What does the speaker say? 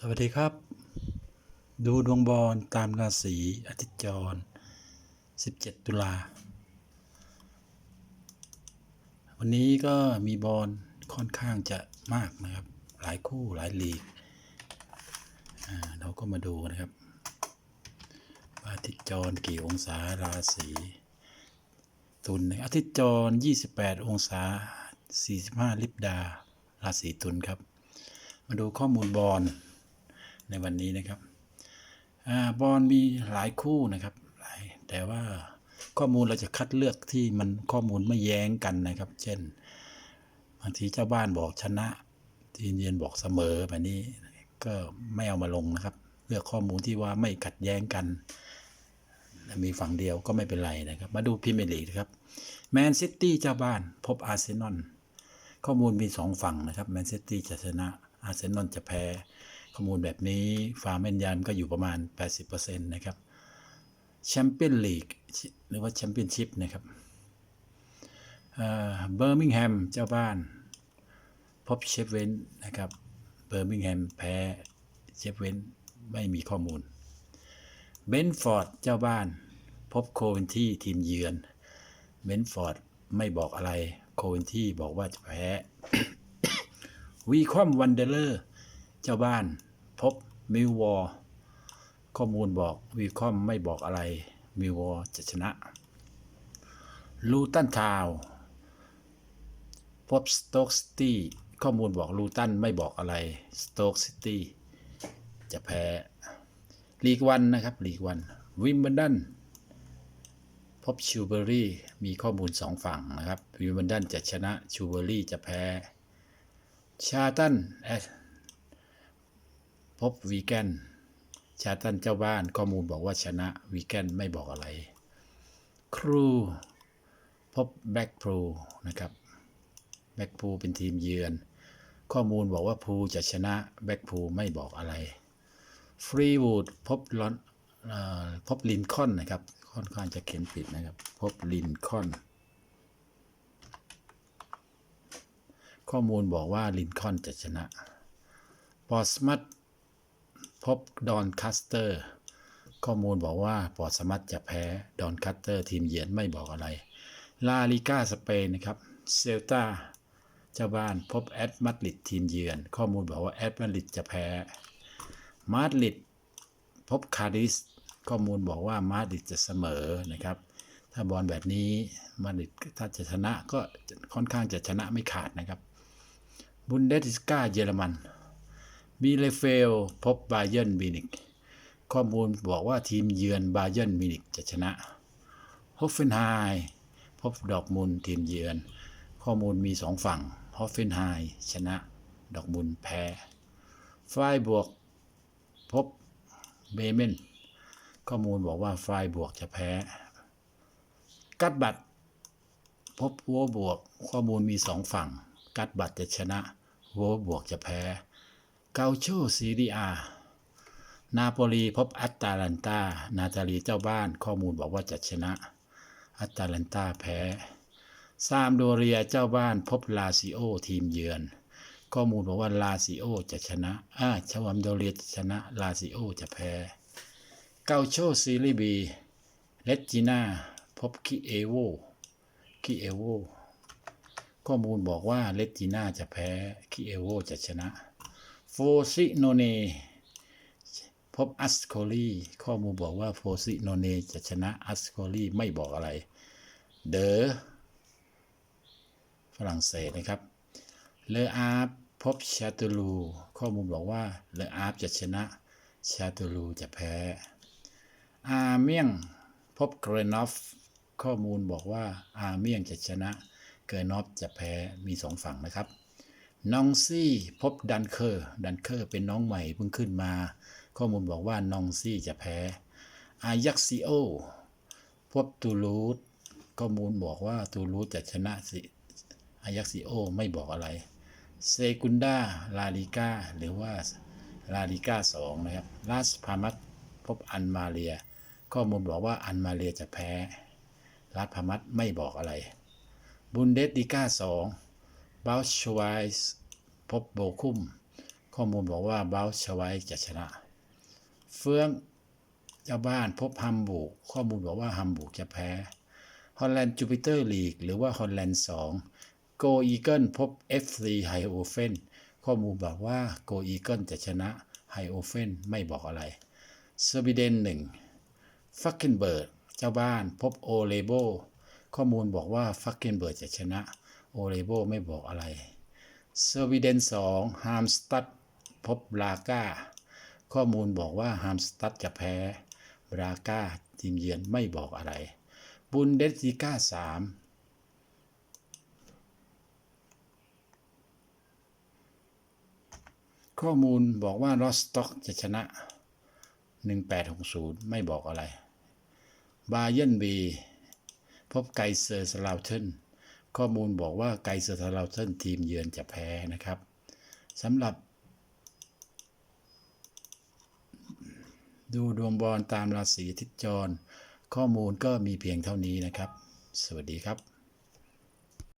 สวัสดีครับ ดูดวงบอลตามราศีอาทิตย์จร 17 ตุลา วันนี้ก็มีบอลค่อนข้างจะมากนะครับ หลายคู่หลายลีกเราก็มาดูนะครับอาทิตย์จรกี่องศาราศีตุลนอาทิตย์จร 28 องศา 45 ลิบดา ราศีตุลครับ มาดูข้อมูลบอล ในวันนี้นะครับอบอลมีหลายคู่นะครับหลายแต่ว่าข้อมูลเราจะคัดเลือกที่มันข้อมูลไม่แย้งกันนะครับ เช่นบางทีเจ้าบ้านบอกชนะทีมเยือนบอกเสมอแบบนี้ ก็ไม่เอามาลงนะครับ เลือกข้อมูลที่ว่าไม่ขัดแย้งกัน มีฝั่งเดียวก็ไม่เป็นไรนะครับ มาดูพรีเมียร์ลีกครับแมนซิตี้เจ้าบ้านพบอาร์เซนอลข้อมูลมีสองฝั่งนะครับแมนซิตี้จะชนะอาร์เซนอลจะแพ้ ข้อมูลแบบนี้ความแม่นยำก็อยู่ประมาณ 80%นะครับแชมเปี้ยนลีกหรือว่าแชมเปี้ยนชิพนะครับเบอร์มิงแฮมเจ้าบ้าน พบเชฟเวนนะครับเบอร์มิงแฮมแพ้เชฟเวนไม่มีข้อมูลเบนฟอร์ดเจ้าบ้าน พบโคเวนที่ทีมเยือนเบนฟอร์ดไม่บอกอะไรโคเวนที่บอกว่าจะแพ้วีคอมวันเดเลอร์ เจ้าบ้าน พบมิววอร์ข้อมูลบอกวีคอมไม่บอกอะไรมิววอร์จะชนะลูตันทาวพบสโต๊กซิตี้ข้อมูลบอกลูตันไม่บอกอะไรสโต๊กซิตี้จะแพ้ลีกวันนะครับลีกวันวิมเบิลดันพบชูเบอรี่มีข้อมูลสองฝั่งนะครับวิมเบิลดันจะชนะชูเบอรี่จะแพ้ชาตันแอ พบวีแกนชาตันเจ้าบ้านข้อมูลบอกว่าชนะวีแกนไม่บอกอะไร ครู พบแบ็กพูนะครับแบ็กพูเป็นทีมเยือน ข้อมูลบอกว่าพูจะชนะแบ็กพูไม่บอกอะไรฟรีวูดพบลอนพบลินคอนนะครับ ค่อนข้างจะเขียนผิดนะครับ พบลินคอนข้อมูลบอกว่าลินคอนจะชนะปอสมัต พบดอนคัสเตอร์ ข้อมูลบอกว่าปอร์สมัตจะแพ้ดอนคัสเตอร์ทีมเยือนไม่บอกอะไร ลาลิก้าสเปนนะครับเซลตาเจ้าบ้านพบแอตมาดริดทีมเยือน ข้อมูลบอกว่าแอตมาดริดจะแพ้มาดริดพบคาดิสข้อมูลบอกว่ามาดริดจะเสมอนะครับ ถ้าบอลแบบนี้มาดริดถ้าจะชนะก็ค่อนข้างจะชนะไม่ขาดนะครับบุนเดสกาเยอรมัน บีเลเฟลพบบาเย r n นมินิกข้อมูลบอกว่าทีมเยือนบาเย r n นมินิกจะชนะฮอฟเฟนไฮพบดอกมุลทีมเยือน ข้อมูลมีสองฝั่งฮอฟเฟนไฮชนะดอกมุลแพ้ไฟบวกพบเบเมนข้อมูลบอกว่าไฟบวกจะแพ้ กัดบัตพบวัวบวก ข้อมูลมีสองฝั่ง กัดบัตจะชนะวัวบวกจะแพ้ เกาโชซีรีอานาโปลีพบอัตตาลันตา นาตาลีเจ้าบ้านข้อมูลบอกว่าจะชนะ อัตตาลันตาแพ้ซามโดเรียเจ้าบ้านพบลาซิโอทีมเยือน ข้อมูลบอกว่าลาซิโอจะชนะอ่าชวามโดเรียจะชนะลาซิโอจะแพ้ เกาโชซีรีบีเลตจิน่าพบคิเอโวคิเอโวข้อมูลบอกว่าเลตจิน่าจะแพ้คิเอโวจะชนะ โฟซิโนเน พบอัสโคลีข้อมูลบอกว่าโฟซิโนเนจะชนะอัสโคลีไม่บอกอะไร เดอฝรั่งเศสนะครับ เลออาร์ฟพบชาตูลู ข้อมูลบอกว่า เลออาร์ฟจะชนะ ชาตูลูจะแพ้ อาเมียงพบเกรนอฟ ข้อมูลบอกว่าอาเมียงจะชนะ เกรนอฟจะแพ้ มีสองฝั่งนะครับ นองซี่พบดันเคอร์ดันเคอร์เป็นน้องใหม่เพิ่งขึ้นมา ข้อมูลบอกว่านองซี่จะแพ้อายักซิโอพบตูลูสข้อมูลบอกว่าตูลูสจะชนะสิอายักซิโอไม่บอกอะไรเซกุนดาลาลิก้าหรือว่าลาลิก้าสองนะครับลาสพามัตพบอันมาเรีย ข้อมูลบอกว่าอันมาเรียจะแพ้ลาสพามัตไม่บอกอะไร บุนเดสติก้าสอง บาชไวส์พบโบคุ้ม ข้อมูลบอกว่าบาลชไวจะชนะ เฟื่องเจ้าบ้านพบฮัมบูกข้อมูลบอกว่าฮัมบูกจะแพ้ฮอลแลนด์จูปิเตอร์ลีกหรือว่าฮอลแลนด์2โกอีเกิลพบ FC ไฮโอเฟนข้อมูลบอกว่าโกอีเกิลจะชนะไฮโอเฟนไม่บอกอะไรสวีเดน1ฟักเกนเบิร์กเจ้าบ้านพบโอเลโบข้อมูลบอกว่าฟักเกนเบิร์กจะชนะ โอเลโบไม่บอกอะไรสวีเดน2ฮามสตัดพบบราก้า ข้อมูลบอกว่าฮามสตัดจะแพ้บราก้าทีมเยือนไม่บอกอะไร บุนเดสลิก้าสามข้อมูลบอกว่ารอสต็อกจะชนะ 1860 ไม่บอกอะไร บาเยนบี พบไกเซอร์สลาวเทน ข้อมูลบอกว่าไกเซอร์ลาเซนทีมเยือนจะแพ้นะครับสำหรับ ดูดวงบอลตามราศีทิศจร ข้อมูลก็มีเพียงเท่านี้นะครับ สวัสดีครับ